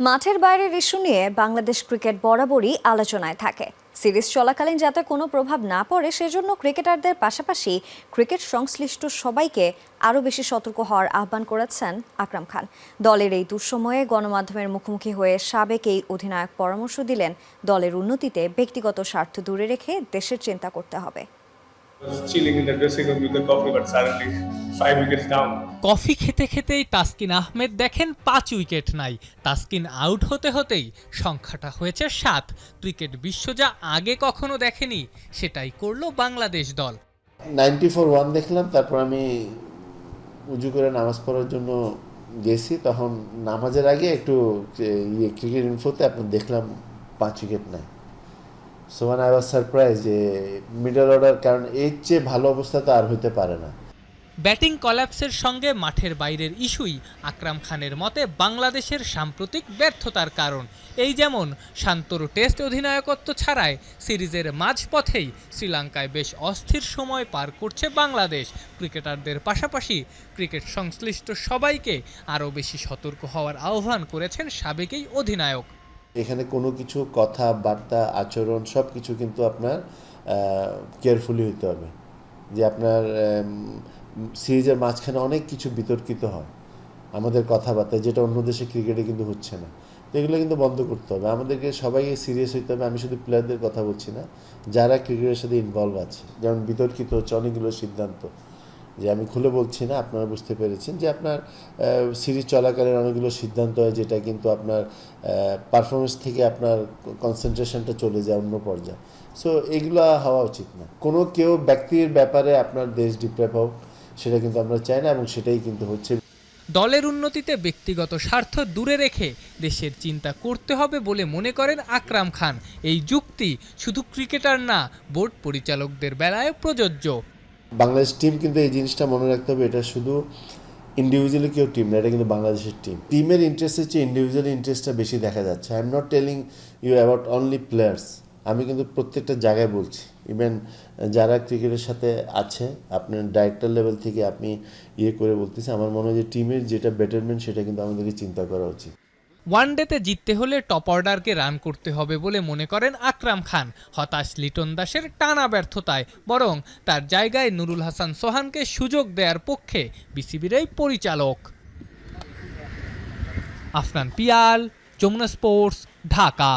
মাঠের বাইরের ইস্যু নিয়ে বাংলাদেশ ক্রিকেট বরাবরই আলোচনায় থাকে। সিরিজ চলাকালীন যাতে কোনো প্রভাব না পড়ে, সেজন্য ক্রিকেটারদের পাশাপাশি ক্রিকেট সংশ্লিষ্ট সবাইকে আরও বেশি সতর্ক হওয়ার আহ্বান করেছেন আকরাম খান। দলের এই দুঃসময়ে গণমাধ্যমের মুখোমুখি হয়ে সাবেক এই অধিনায়ক পরামর্শ দিলেন, দলের উন্নতিতে ব্যক্তিগত স্বার্থ দূরে রেখে দেশের চিন্তা করতে হবে। Chilling in the dressing room with the coffee, but suddenly five wickets down. Coffee খেতে খেতেই তাসকিন আহমেদ দেখেন পাঁচ উইকেট নাই। তাসকিন আউট হতে হতেই সংখ্যাটা হয়েছে সাত। ক্রিকেট বিশ্ব যা আগে কখনো দেখেনি সেটাই করল বাংলাদেশ দল। নাইনটি ফোর ওয়ান দেখলাম তারপর আমি উজু করে নামাজ পড়ার জন্য গেছি। তখন নামাজের আগে একটু ইয়ে ক্রিকেট ইনফোতে আপনার দেখলাম পাঁচ উইকেট নাই। সো মানে আই ওয়াজ সারপ্রাইজ যে মিডল অর্ডার কারণ এর চেয়ে ভালো অবস্থা তো আর হতে পারে না। ব্যাটিং কলাপসের সঙ্গে মাঠের বাইরের ইস্যুই আকরাম খানের মতে বাংলাদেশের সাম্প্রতিক ব্যর্থতার কারণ। এই যেমন শান্তর টেস্ট অধিনায়কত্ব ছাড়াই সিরিজের মাঝপথেই শ্রীলঙ্কায় বেশ অস্থির সময় পার করছে বাংলাদেশ। ক্রিকেটারদের পাশাপাশি ক্রিকেট সংশ্লিষ্ট সবাইকে আরও বেশি সতর্ক হওয়ার আহ্বান করেছেন সাবেকেই অধিনায়ক। এখানে কোনো কিছু কথা, বার্তা, আচরণ সব কিছু কিন্তু আপনার কেয়ারফুলি হইতে হবে। যে আপনার সিরিজের মাঝখানে অনেক কিছু বিতর্কিত হয় আমাদের কথাবার্তা যেটা অন্য দেশে ক্রিকেটে কিন্তু হচ্ছে না। তো এগুলো কিন্তু বন্ধ করতে হবে। আমাদেরকে সবাই সিরিয়াস হইতে হবে। আমি শুধু প্লেয়ারদের কথা বলছি না, যারা ক্রিকেটের সাথে ইনভলভ আছে, যেমন বিতর্কিত হচ্ছে, অনেকগুলো সিদ্ধান্ত। যে আমি খুলে বলছি না, আপনারা বুঝতে পেরেছেন যে আপনার সিরিজ চলাকালীন অনেকগুলো সিদ্ধান্ত হয় যেটা কিন্তু আপনার পারফরমেন্স থেকে আপনার কনসেন্ট্রেশনটা চলে যায় অন্য পর্যায়ে। সো এগুলো হওয়া উচিত না। কোনো কেউ ব্যক্তির ব্যাপারে আপনার দেশ ডিপ্রেপ হোক, সেটা কিন্তু আমরা চাই না এবং সেটাই কিন্তু হচ্ছে। দলের উন্নতিতে ব্যক্তিগত স্বার্থ দূরে রেখে দেশের চিন্তা করতে হবে বলে মনে করেন আকরাম খান। এই যুক্তি শুধু ক্রিকেটার না, বোর্ড পরিচালকদের বেলায় প্রযোজ্য। বাংলাদেশ টিম কিন্তু এই জিনিসটা মনে রাখতে হবে, এটা শুধু ইন্ডিভিজুয়ালি কেউ টিম না, এটা কিন্তু বাংলাদেশের টিম টিমের ইন্টারেস্টের চেয়ে ইন্ডিভিজুয়াল ইন্টারেস্টটা বেশি দেখা যাচ্ছে। I am not telling you about only players আমি কিন্তু প্রত্যেকটা জায়গায় বলছি। ইভেন যারা ক্রিকেটের সাথে আছে, আপনার ডাইরেক্টর লেভেল থেকে আপনি ইয়ে করে বলতেছি, আমার মনে হয় যে টিমের যেটা বেটারমেন্ট সেটা কিন্তু আমাদেরকে চিন্তা করা উচিত। ওয়ানডেতে জিততে হলে টপ অর্ডারকে রান করতে হবে বলে মনে করেন আকরাম খান। হতাশ লিটন দাসের টানা ব্যর্থতায়, বরং তার জায়গায় নুরুল হাসান সোহানকে সুযোগ দেওয়ার পক্ষে বিসিবির এই পরিচালক। আফনান পিয়াল, যমুনা স্পোর্টস, ঢাকা।